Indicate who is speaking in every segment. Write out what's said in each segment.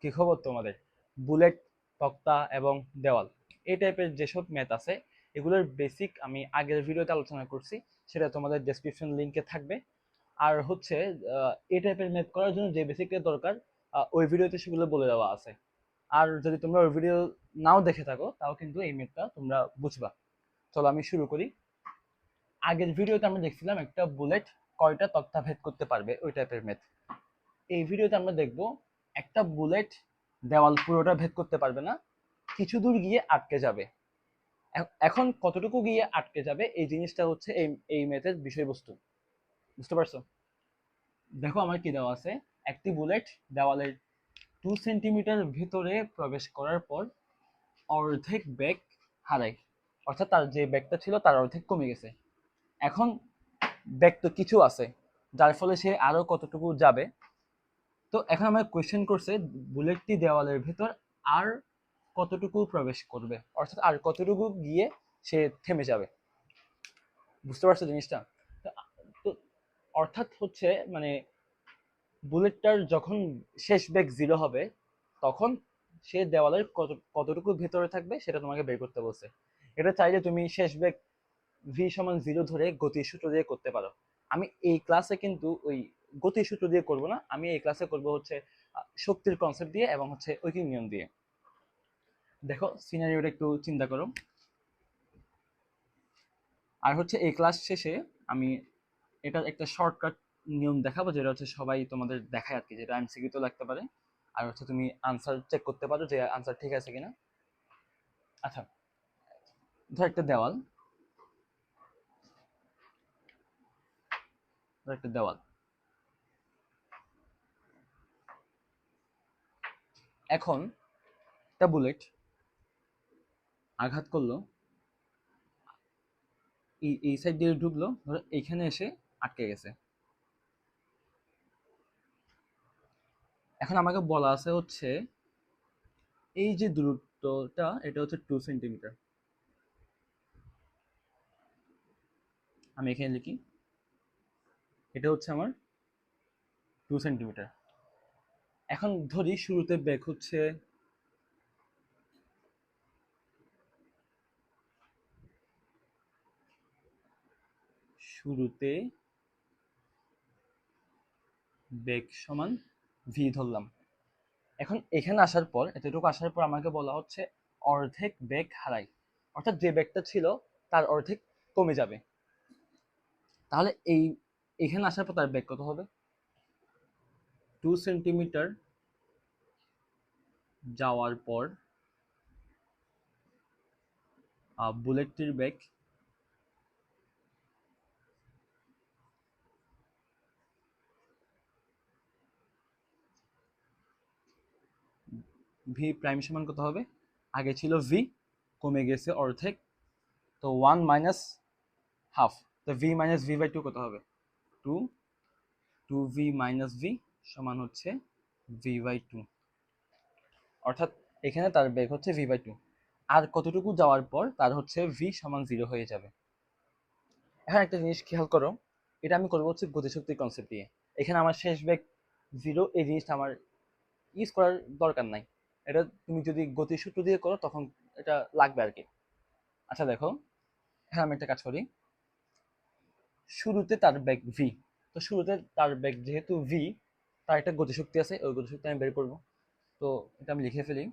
Speaker 1: কি খবর তোমাদের? বুলেট, তক্তা এবং দেওয়াল, এই টাইপের যেসব ম্যাথ আছে, এগুলোর বেসিক আমি আগের ভিডিওতে আলোচনা করছি, সেটা তোমাদের ডেসক্রিপশন লিঙ্কে থাকবে। আর হচ্ছে এই টাইপের ম্যাথ করার জন্য যে বেসিকটা দরকার ওই ভিডিওতে সেগুলো বলে দেওয়া আছে। আর যদি তোমরা ওই ভিডিও নাও দেখে থাকো, তাও কিন্তু এই ম্যাথটা তোমরা বুঝবা। চলো আমি শুরু করি। আগের ভিডিওতে আমরা দেখছিলাম একটা বুলেট কয়টা তক্তা ভেদ করতে পারবে, ওই টাইপের ম্যাথ এই ভিডিওতে আমরা দেখব একটা বুলেট দেওয়াল পুরোটা ভেদ করতে পারবে না, কিছু দূর গিয়ে আটকে যাবে। এখন কতটুকু গিয়ে আটকে যাবে এই জিনিসটা হচ্ছে এই এই ম্যাথের বিষয়বস্তু। বুঝতে পারছ? দেখো আমার কি দেওয়া আছে। একটি বুলেট দেওয়ালের টু সেন্টিমিটার ভিতরে প্রবেশ করার পর অর্ধেক ব্যাগ হারায়। অর্থাৎ তার যে ব্যাগটা ছিল তার অর্ধেক কমে গেছে। এখন ব্যাগ তো কিছু আছে, যার ফলে সে আরও কতটুকু যাবে তো এখন আমার কোয়েশ্চেন করছে বুলেটটি দেওয়ালের ভেতর আর কতটুকু প্রবেশ করবে? অর্থাৎ আর কতটুকু গিয়ে সে থেমে যাবে? বুঝতে পারছ জিনিসটা? তো অর্থাৎ হচ্ছে মানে বুলেটটার যখন শেষ বেগ জিরো হবে, তখন সে দেওয়ালের কত, কতটুকু ভেতরে থাকবে সেটা তোমাকে বের করতে বলছে। এটা চাইলে তুমি শেষ বেগ ভি সমান জিরো ধরে গতির সূত্র দিয়ে করতে পারো। আমি এই ক্লাসে কিন্তু ওই গতির সূত্র দিয়ে করব না। আমি এই ক্লাসে করব হচ্ছে শক্তির কনসেপ্ট দিয়ে এবং হচ্ছে ঐকিক নিয়ম দিয়ে। দেখো সিনারিওটা একটু চিন্তা করো। আর হচ্ছে এই ক্লাস শেষে আমি এটার একটা শর্টকাট নিয়ম দেখাবো, যেটা হচ্ছে সবাই তোমাদের দেখায় আর কি যেটা এমসিকিউ তো লাগতে পারে। আর হচ্ছে তুমি আনসার চেক করতে পারো যে আনসার ঠিক আছে কিনা। আচ্ছা ধর একটা দেওয়াল। ধর একটা দেওয়াল। এখন একটা বুলেট আঘাত করল। এই সাইড দিয়ে ঢুকলো, ধরো এইখানে এসে আটকে গেছে। এখন আমাকে বলা আছে হচ্ছে, এই যে দূরত্বটা, এটা হচ্ছে টু সেন্টিমিটার আমি এখানে লিখি, এটা হচ্ছে আমার টু সেন্টিমিটার এখন ধরি শুরুতে বেগ হচ্ছে। শুরুতে বেগ সমান ভি ধরলাম। এখন এখানে আসার পর, এতটুকু আসার পর আমাকে বলা হচ্ছে অর্ধেক বেগ হারাই। অর্থাৎ যে বেগটা ছিল, তার অর্ধেক কমে যাবে। তাহলে এই, এখানে আসার পর তার বেগ কত হবে? টু সেন্টিমিটার যাওয়ার পর বুলেটটির বেগ ভি প্রাইম সমান কত হবে? আগে ছিল ভি কমে গেছে অর্ধেক। তো ওয়ান মাইনাস হাফ তো v minus v by two কত হবে? Two two v minus v সমান হচ্ছে ভি বাই টু অর্থাৎ এখানে তার বেগ হচ্ছে ভি বাই টু আর কতটুকু যাওয়ার পর তার হচ্ছে ভি সমান জিরো হয়ে যাবে। এখন একটা জিনিস খেয়াল করো, এটা আমি করব হচ্ছে গতিশক্তির কনসেপ্ট দিয়ে। এখানে আমার শেষ বেগ জিরো এই জিনিসটা আমার ইউজ করার দরকার নাই। এটা তুমি যদি গতির সূত্র দিয়ে করো, তখন এটা লাগবে আর কি। আচ্ছা দেখো হ্যাঁ আমি একটা কাজ করি। শুরুতে তার বেগ ভি তো শুরুতে তার বেগ যেহেতু ভি তার একটা গতিশক্তি আছে, ওই গতিশক্তি আমি বের করব। তো এটা আমি লিখে ফেলি।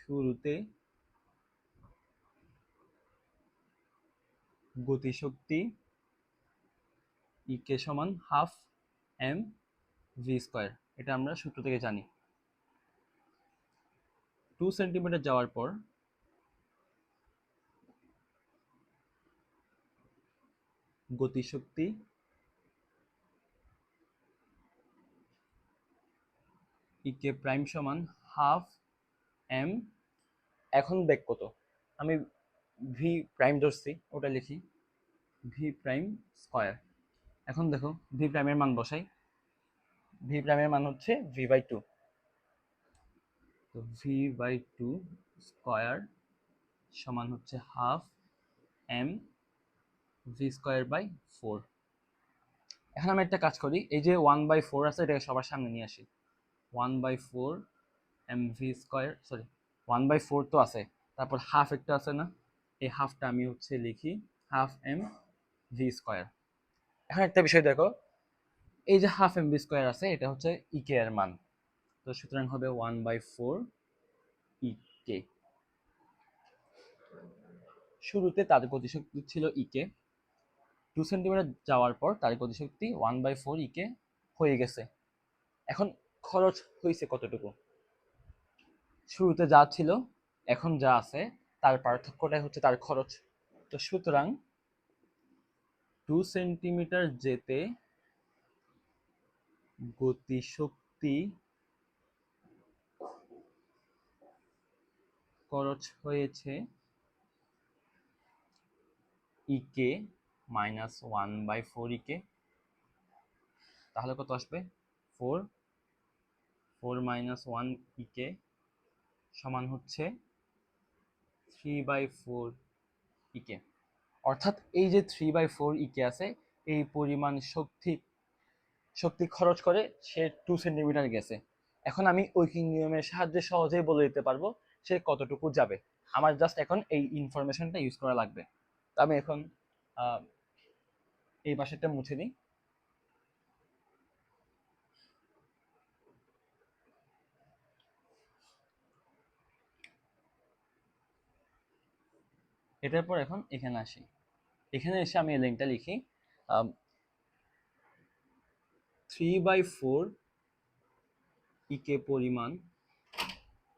Speaker 1: শুরুতে গতিশক্তি ইকে সমান হাফ এম ভি স্কোয়ার, এটা আমরা সূত্র থেকে জানি। টু সেন্টিমিটার যাওয়ার পর গতিশক্তি। ইকে প্রাইম সমান হাফ এম এখন বেগ কত? আমি ভি প্রাইম ধরছি, ওটা লিখি। ভি প্রাইম স্কোয়ার এখন দেখো ভি প্রাইমের মান বসাই। ভি প্রাইমের মান হচ্ছে ভি বাই টু তো ভি বাই টু স্কোয়ার সমান হচ্ছে half m v square by four এখন আমি একটা কাজ করি, এই যে ওয়ান বাই ফোর আছে, এটাকে সবার সামনে নিয়ে আসি। One by four m v square sorry one by four তো আছে, তারপর হাফ একটা আছে না, এই হাফটা আমি হচ্ছে লিখি হাফ এম ভি স্কোয়ার এখন একটা বিষয় দেখো, এই যে হাফ এম ভি স্কোয়ার আছে, এটা হচ্ছে ইকে এর মান। তো সুতরাং হবে ওয়ান বাই ফোর ইকে শুরুতে তার গতিশক্তি ছিল ইকে টু সেন্টিমিটার যাওয়ার পর তার গতিশক্তি ওয়ান বাই ফোর ইকে হয়ে গেছে। এখন খরচ হয়েছে কতটুকু? শুরুতে যা ছিল, এখন যা আছে, তার পার্থক্যটাই হচ্ছে তার খরচ। তো সুতরাং টু সেন্টিমিটার যেতে গতিশক্তি খরচ হয়েছে EK minus one by four EK তাহলে কত আসবে? Four. Four minus one EK সমান হচ্ছে থ্রি বাই ফোর ইকে অর্থাৎ এই যে থ্রি বাই ফোর ইকে আছে, এই পরিমাণ শক্তি শক্তি খরচ করে সে টু সেন্টিমিটার গেছে। এখন আমি ঐকিক নিয়মের সাহায্যে সহজেই বলে দিতে পারব সে কতটুকু যাবে। আমার জাস্ট এখন এই ইনফরমেশনটা ইউজ করা লাগবে। তো আমি এখন এই পাশেরটা মুছে দিই এটার পর এখন এখানে আসি। এখানে এসে আমি লিঙ্কটা লিখি। থ্রি বাই ফোর ইকে পরিমাণ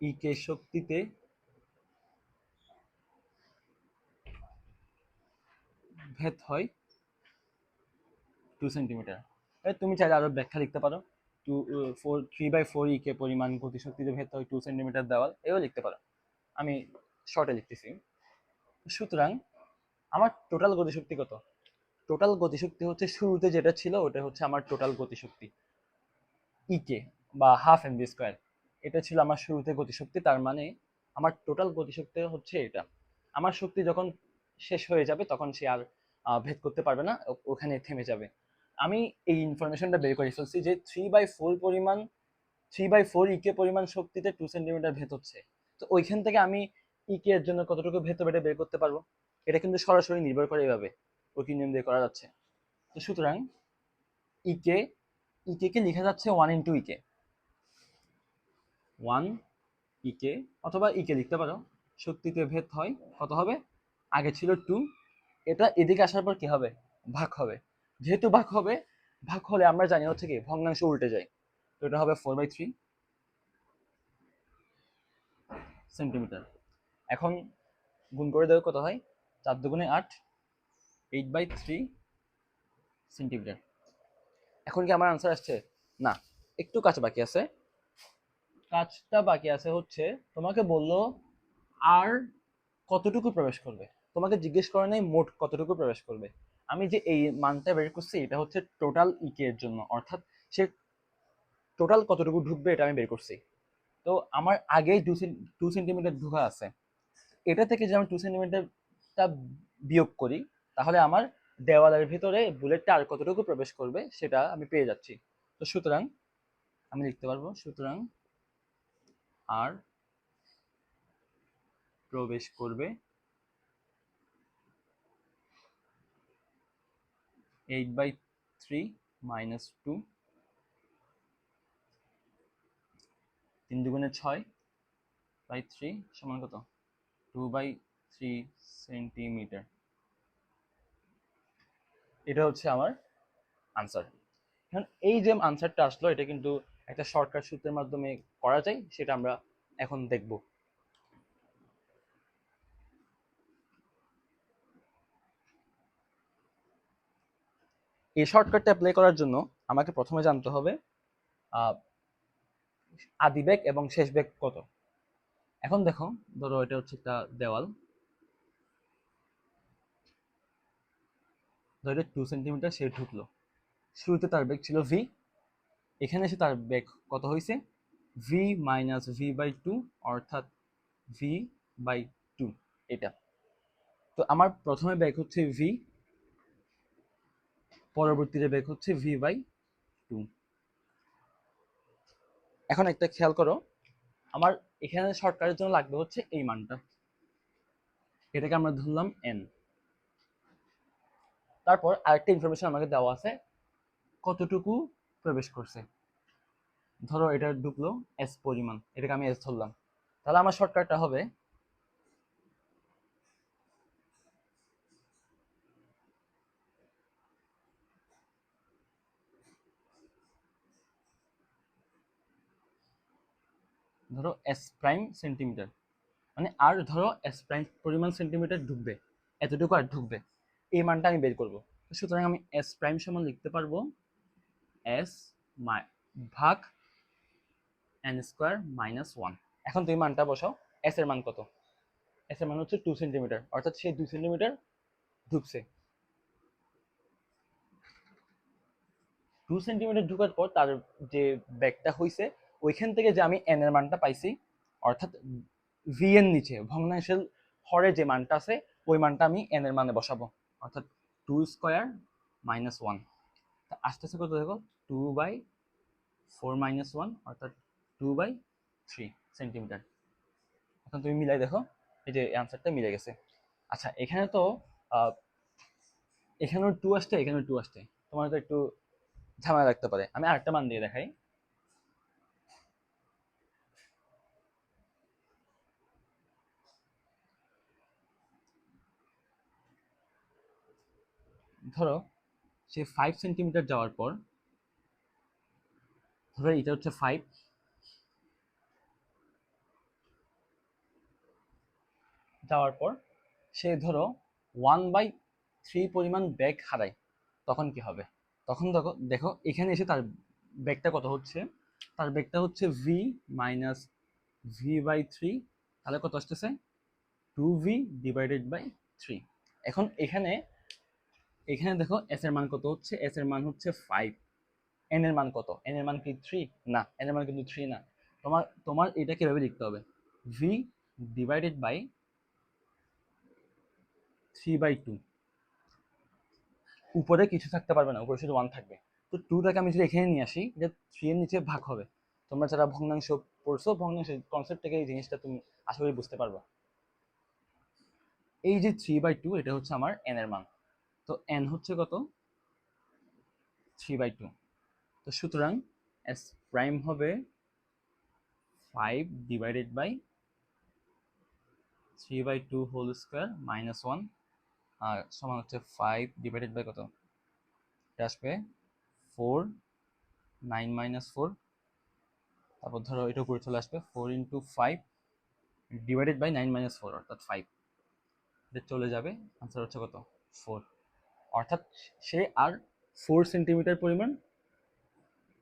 Speaker 1: ইকে শক্তিতে ভেদ হয় টু সেন্টিমিটার তুমি চাইলে আরও ব্যাখ্যা লিখতে পারো। Two four three by four ইকে পরিমাণ গতিশক্তিতে ভেদ হয় টু সেন্টিমিটার দেওয়াল, এও লিখতে পারো। আমি শর্টে লিখতেছি। সুতরাং আমার টোটাল গতিশক্তি কত? টোটাল গতিশক্তি হচ্ছে শুরুতে যেটা ছিল, ওটা হচ্ছে আমার টোটাল গতিশক্তি ইকে বা হাফ এম স্কোয়ার এটা ছিল আমার শুরুতে গতিশক্তি, তার মানে আমার টোটাল গতিশক্তি হচ্ছে এটা। আমার শক্তি যখন শেষ হয়ে যাবে, তখন সে আর ভেদ করতে পারবে না ওখানে থেমে যাবে। আমি এই ইনফরমেশনটা বের করে। ফেলছি যে থ্রি বাই ফোর পরিমাণ থ্রি বাই ফোর ইকে পরিমাণ শক্তিতে টু সেন্টিমিটার ভেদ হচ্ছে তো ওইখান থেকে আমি ইকে এর জন্য কতটুকু ভেদ এটা বের করতে পারব, এটা কিন্তু সরাসরি নির্ভর করে এভাবে ওই নিয়ম দিয়ে করা যাচ্ছে। তো সুতরাং ইকে ইকে কে লেখা যাচ্ছে one into EK one EK অথবা ইকে লিখতে পারো, শক্তিতে ভেদ হয়, কত হবে? আগে ছিল টু এটা এদিকে আসার পর কি হবে? ভাগ হবে। যেহেতু ভাগ হবে, ভাগ হলে আমরা জানি হচ্ছে কি, ভগ্নাংশ উল্টে যায়। তো এটা হবে ফোর বাই থ্রি সেন্টিমিটার এখন গুণ করে দেবে কত হয়? চার দুগুণে আট এইট বাই থ্রি সেন্টিমিটার এখন কি আমার আনসার আসছে? না, একটু কাজ বাকি আছে। কাজটা বাকি আছে হচ্ছে, তোমাকে বলল আর কতটুকু প্রবেশ করবে? তোমাকে জিজ্ঞেস করে নাই মোট কতটুকু প্রবেশ করবে? আমি যে এই মানটা বের করছি, এটা হচ্ছে টোটাল ইকে এর জন্য। অর্থাৎ সে টোটাল কতটুকু ঢুকবে এটা আমি বের করছি। তো আমার আগেই টু টু সেন্টিমিটার ঢুকা আছে। এটা থেকে যদি আমি টু সেন্টিমিটারটা বিয়োগ করি, তাহলে আমার দেওয়ালের ভিতরে বুলেটটা আর কতটুকু প্রবেশ করবে, সেটা আমি পেয়ে যাচ্ছি। তো সুতরাং, আমি লিখতে পারব, সুতরাং আর প্রবেশ করবে eight by three minus two তিন দুগুণে ছয় বাই থ্রি সমান কত? টু বাই থ্রি সেন্টিমিটার এটা হচ্ছে আমার আনসার এখন এই যে আনসারটা আসলো, এটা কিন্তু একটা শর্টকাট সূত্রের মাধ্যমে করা যায়, সেটা আমরা এখন দেখব। এই শর্টকাটটা অ্যাপ্লাই করার জন্য আমাকে প্রথমে জানতে হবে আদি বেগ এবং শেষ বেগ কত? এখন দেখো, ধরো এটা হচ্ছে একটা দেওয়াল। ধরো টু সেন্টিমিটার সে ঢুকলো। শুরুতে তার বেগ ছিল ভি এখানে এসে তার বেগ কত হয়েছে? V minus v by two অর্থাৎ ভি বাই টু এটা। তো আমার প্রথমে বেগ হচ্ছে ভি পরবর্তীতে বেগ হচ্ছে ভি বাই টু এখন একটা খেয়াল করো, আমার এখানে শর্টকাটের জন্য লাগবে হচ্ছে এই মানটা। এটাকে আমরা ধরলাম এন তারপর আরেকটা ইনফরমেশন আমাকে দেওয়া আছে, কতটুকু প্রবেশ করছে। ধরো এটা ঢুকলো এস পরিমাণ, এটাকে আমি এস ধরলাম। তাহলে আমার শর্টকাটটা হবে ধরো এস প্রাইম সেন্টিমিটার মানে আর ধরো এস প্রাইম পরিমাণ সেন্টিমিটার ঢুকবে, এতটুকু আর ঢুকবে, এই মানটা আমি বের করব। সুতরাং আমি এস প্রাইম সমান লিখতে পারব এস ভাগ এন স্কোয়ার মাইনাস ওয়ান এখন তুমি মানটা বসাও এস এর মান কত? এস এর মান হচ্ছে টু সেন্টিমিটার অর্থাৎ সে দুই সেন্টিমিটার ঢুকছে। টু সেন্টিমিটার ঢুকার পর তার যে ব্যাগটা হয়েছে ওইখান থেকে যে আমি এন এর মানটা পাইছি, অর্থাৎ ভি এর নিচে, ভগ্নাংশের হরে যে মানটা আছে, ওই মানটা আমি এন এর মানে বসাবো। অর্থাৎ টু স্কোয়ার মাইনাস ওয়ান তা আস্তে আস্তে কত দেখো? Two by four minus one অর্থাৎ টু বাই থ্রি সেন্টিমিটার এখন তুমি মিলাই দেখো, এই যে অ্যান্সারটা মিলে গেছে। আচ্ছা এখানে তো এখানেও টু আসতে এখানেও টু আসতে তোমার তো একটু ঝামেলা রাখতে পারে। আমি আরেকটা মান দিয়ে দেখাই। ধরো, সে ফাইভ সেন্টিমিটার যাওয়ার পর, ধরো এটা হচ্ছে ফাইভ যাওয়ার পর সে ধরো ওয়ান বাই থ্রি পরিমাণ ব্যাগ হারায়, তখন কি হবে? তখন দেখো দেখো এখানে এসে তার ব্যাগটা কত হচ্ছে? তার ব্যাগটা হচ্ছে v minus v by three তাহলে কত আসতেছে? Two v divided by three এখন এখানে এখানে দেখো এস এর মান কত হচ্ছে? এস এর মান হচ্ছে ফাইভ এন এর মান কত? এন এর মান কি থ্রি না এন এর মান কিন্তু থ্রি না। তোমার তোমার এটা কীভাবে লিখতে হবে? V divided by three by two উপরে কিছু থাকতে পারবে না, উপরে শুধু ওয়ান থাকবে। তো টুটাকে আমি যদি এখানে নিয়ে আসি, এটা থ্রি এর নিচে ভাগ হবে। তোমরা যারা ভগ্নাংশ পড়ছো ভগ্নাংশের কনসেপ্ট থেকে এই জিনিসটা তুমি আশা করি বুঝতে পারবা। এই যে থ্রি বাই টু এটা হচ্ছে আমার এন এর মান। তো এন হচ্ছে কত? থ্রি বাই টু তো সুতরাং এস প্রাইম হবে five divided by three by two whole square minus one আর সমান হচ্ছে ফাইভ ডিভাইডেড বাই কত? এটা আসবে ফোর নাইন মাইনাস ফোর তারপর ধরো এটা উপরে চলে আসবে four into five divided by nine minus four অর্থাৎ ফাইভ এটা চলে যাবে আনসার হচ্ছে কত? ফোর অর্থাৎ সে আর ফোর সেন্টিমিটার পরিমাণ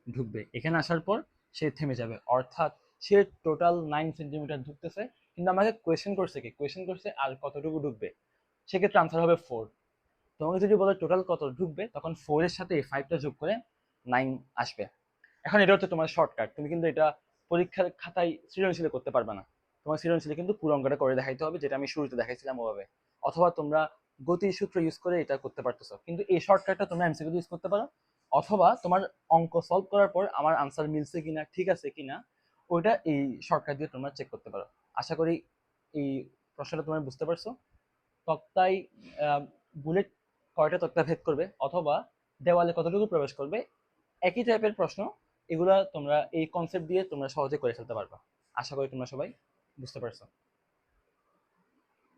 Speaker 1: ঢুকবে। এখানে আসার পর সে থেমে যাবে। অর্থাৎ সে টোটাল নাইন সেন্টিমিটার ঢুকতেছে। কিন্তু আমাকে কোয়েশ্চেন করছে কি? কোয়েশ্চেন করছে, আর কতটুকু ঢুকবে? সেক্ষেত্রে আনসার হবে ফোর তোমাকে যদি বলো টোটাল কত ঢুকবে, তখন ফোরের সাথে এই ফাইভটা যোগ করে নাইন আসবে। এখন এটা হচ্ছে তোমার শর্টকাট তুমি কিন্তু এটা পরীক্ষার খাতায় সৃজনশীলে করতে পারবে না। তোমার সৃজনশীলে কিন্তু পুরো অঙ্কটা করে দেখাইতে হবে, যেটা আমি শুরুতে দেখাইছিলাম ওভাবে। অথবা তোমরা গতির সূত্র ইউজ করে এটা করতে পারতেছো। কিন্তু এই শর্টকাটটা তোমরা এমসিকিউ ইউজ করতে পারো, অথবা তোমার অঙ্ক সলভ করার পর আমার আনসার মিলছে কিনা, ঠিক আছে কিনা, ওইটা এই শর্টকাট দিয়ে তোমরা চেক করতে পারো। আশা করি এই প্রশ্নটা তোমরা বুঝতে পারছ। তক্তায় বুলেট কয়টা তক্তা ভেদ করবে, অথবা দেওয়ালে কতটুকু প্রবেশ করবে, একই টাইপের প্রশ্ন, এগুলা তোমরা এই কনসেপ্ট দিয়ে তোমরা সহজে করে ফেলতে পারবা। আশা করি তোমরা সবাই বুঝতে পারছ।